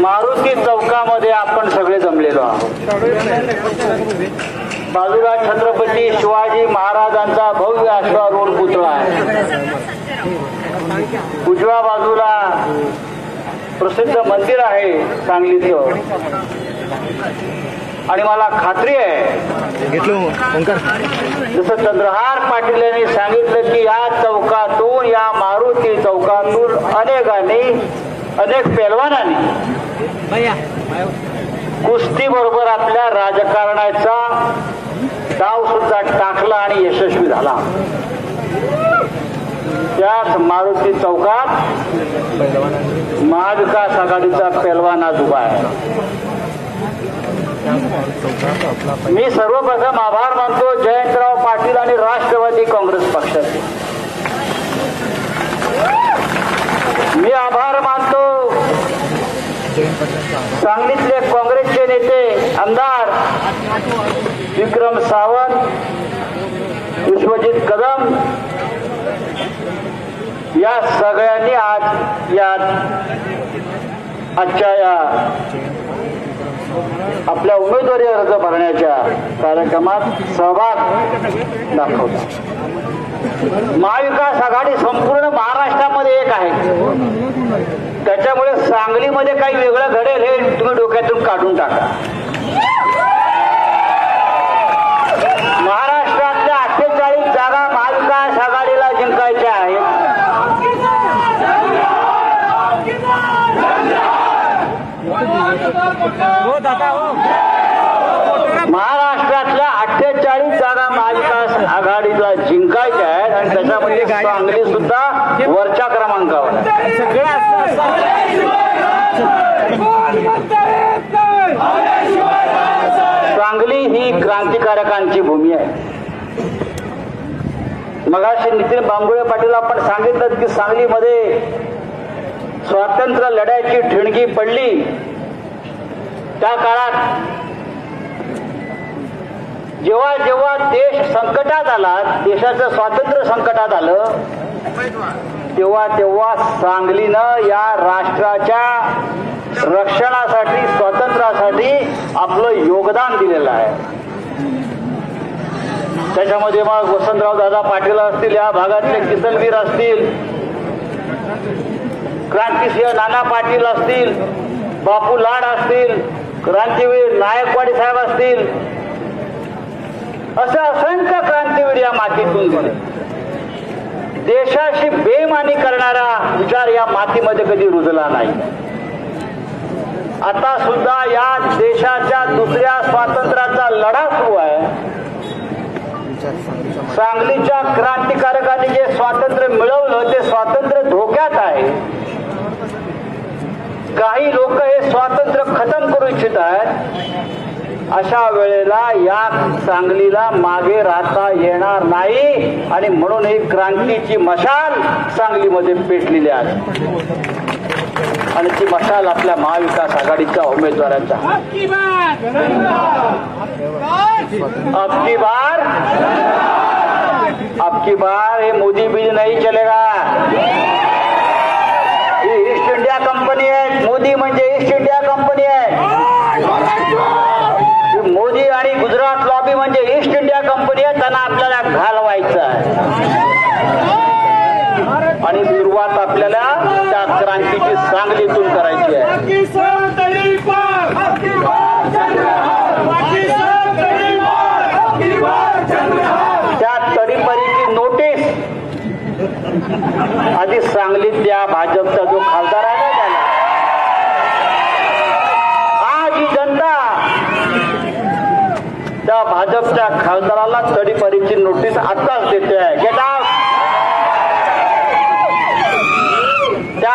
मारुती चौकामध्ये आपण सगळे जमलेलो आहोत. बाजूला छत्रपती शिवाजी महाराजांचा भव्य अश्वारूढ पुतळा आहे. उजव्या बाजूला प्रसिद्ध मंदिर आहे सांगलीचं. आणि मला खात्री आहे जसं चंद्रहार पाटील यांनी सांगितलं की या चौकातून या मारुती चौकातून अनेकांनी अनेक पेलवानांनी कुस्ती बरोबर आपल्या राजकारणाचा डाव सुद्धा टाकला आणि यशस्वी झाला. त्याच मारुती चौकात महाविकास आघाडीचा पेलवान आज उभा आहे. मी सर्वप्रथम आभार मानतो जयंतराव पाटील आणि राष्ट्रवादी काँग्रेस पक्षाचे मी आभार मानतो. सांगलीतले काँग्रेसचे नेते आमदार विक्रम सावंत विश्वजित कदम या सगळ्यांनी आज या आजच्या या आपल्या उमेदवारी अर्ज भरण्याच्या कार्यक्रमात सहभाग दाखवला महाविकास आघाडी संपूर्ण महाराष्ट्रामध्ये एक आहे. त्याच्यामुळे सांगलीमध्ये काही वेगळं घडेल हे तुम्ही डोक्यातून काढून टाका. महाराष्ट्रातल्या अठ्ठेचाळीस जागा महाविकास आघाडीला जिंकायच्या आहेत. हो, हो महाराष्ट्रातल्या अठ्ठेचाळीस जागा महाविकास आघाडीला जिंकायच्या आहेत आणि त्याच्यामध्ये सांगली सुद्धा वरच्या क्रमांकावर. सांगली ही क्रांतिकारकांची भूमी आहे. मगाशी नितीन बांगुळे पाटील आपण सांगितलं की सांगलीमध्ये स्वातंत्र्य लढ्याची ठिणगी पडली. त्या काळात जेव्हा जेव्हा देश संकटात आला देशाचं स्वातंत्र्य संकटात आलं तेव्हा तेव्हा सांगलीनं या राष्ट्राच्या रक्षणासाठी स्वातंत्र्यासाठी आपलं योगदान दिलेलं आहे. त्याच्यामध्ये मग वसंतराव दादा पाटील असतील या भागातले किसनवीर असतील क्रांतिसिंह नाना पाटील असतील बापू लाड असतील क्रांतीवीर नायकवाडी साहेब असतील असं असंख्य क्रांतीवीर या मातीतून गेले देशाशी बेमानी करणारा विचार या मातीमध्ये कधी रुजला नाही. आता सुद्धा या देशाच्या दुसऱ्या स्वातंत्र्याचा लढा सुरू आहे. सांगलीच्या क्रांतिकारकांनी जे स्वातंत्र्य मिळवलं ते स्वातंत्र्य धोक्यात आहे. काही लोक हे स्वातंत्र्य खतम करू इच्छित आहेत. अशा वेळेला या सांगलीला मागे राहता येणार नाही. आणि म्हणून ही क्रांतीची मशाल सांगलीमध्ये पेटलेली आहे. आणि ती मशाल आपल्या महाविकास आघाडीच्या उमेदवारांच्या अबकी बार. अबकी बार हे मोदी बीज नहीं चलेगा ही ईस्ट इंडिया कंपनी आहे मोदी म्हणजे ईस्ट इंडिया कंपनी आहे ही मोदी आणि कंपनी म्हणजे ईस्ट इंडिया कंपनी आहे त्यांना आपल्याला घालवायचं आहे. आणि सुरुवात आपल्याला त्या क्रांतीची सांगलीतून करायची आहे पाकिस्तान तरीपार पाकिस्तान तरीपार त्या तडीपरीची नोटीस आधी सांगलीतल्या भाजपचा जो खासदार आहे ना त्याला आज ही जनता त्या भाजपच्या खासदाराला तडीपरीची नोटीस आताच देते आहे गेट त्या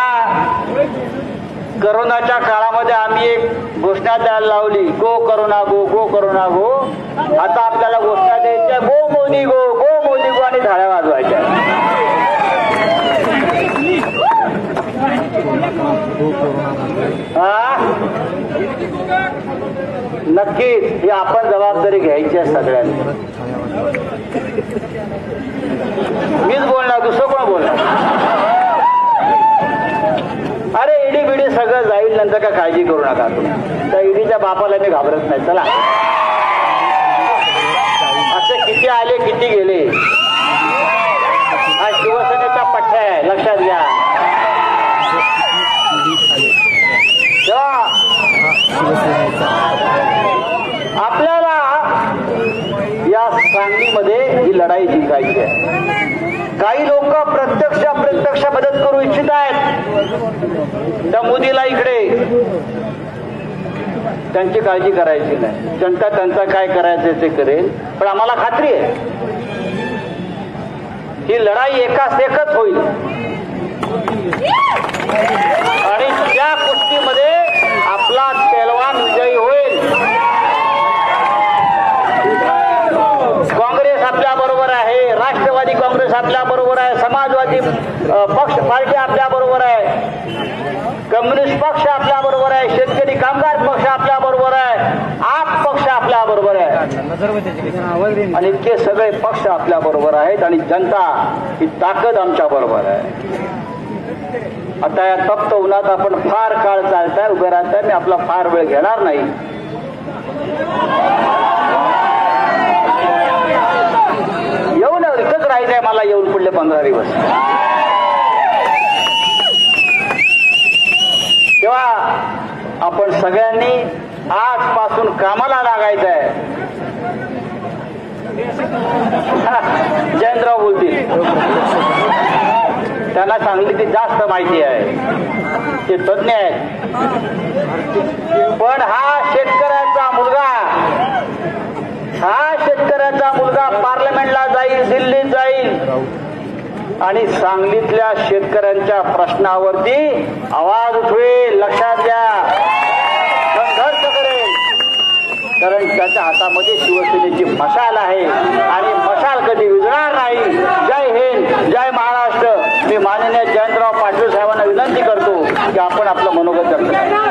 करोनाच्या काळामध्ये आम्ही एक घोषणा द्यायला लावली. Go corona go go corona go आता आपल्याला घोषणा द्यायच्या गो मोनी गो गो मोनी गो आणि झाड्या वाजवायच्या. हा? नक्कीच ही आपण जबाबदारी घ्यायची आहे सगळ्यांनी. मीच बोलणार दुसरं कोण बोलणार? नंतर का काळजी करू नका तुम्ही. त्या ईडीच्या बापाला मी घाबरत नाही. चला. असे किती आले किती गेले? हा शिवसेनेचा पठ्ठा आहे लक्षात घ्या तेव्हा आपल्याला या सांगलीमध्ये ही लढाई जिंकायची आहे काही लोक प्रत्यक्ष अप्रत्यक्ष मदत करू इच्छित आहेत त्या मोदीला इकडे. त्यांची काळजी करायची नाही. जनता त्यांचा काय करायचं ते करेल. पण आम्हाला खात्री आहे. ही लढाई एकाच एकच होईल. आणि त्या कुस्तीमध्ये आपला पेलवान विजयी होईल. काँग्रेस आपल्या बरोबर आहे. राष्ट्रवादी काँग्रेस आपल्या बरोबर आहे. समाजवादी पक्ष पार्टी आपल्या बरोबर आहे. कम्युनिस्ट पक्ष आपल्या बरोबर आहे. शेतकरी कामगार पक्ष आपल्या बरोबर आहे. आप पक्ष आपल्या बरोबर आहे. आणि इतके सगळे पक्ष आपल्या बरोबर आहेत आणि जनता ही ताकद आमच्या बरोबर आहे. आता या तप्त उन्हात आपण फार काळ चालताय उभे राहताय मी आपला फार वेळ घेणार नाही. येऊन इथंच राहायचंय मला येऊन पुढले पंधरा दिवस. तेव्हा आपण सगळ्यांनी आजपासून कामाला लागायचं आहे जयंतराव बोलतील. त्यांना सांगली ती जास्त माहिती आहे. ते तज्ञ आहेत. पण हा शेतकरी आणि सांगलीतल्या शेतकऱ्यांच्या प्रश्नावरती आवाज उठवे लक्षात द्या संघर्ष करेल. कारण त्याच्या हातामध्ये शिवसेनेची मशाल आहे आणि मशाल कधी विजणार नाही. जय हिंद जय महाराष्ट्र. मी माननीय जयंतराव पाटील साहेबांना विनंती करतो की आपण आपलं मनोगत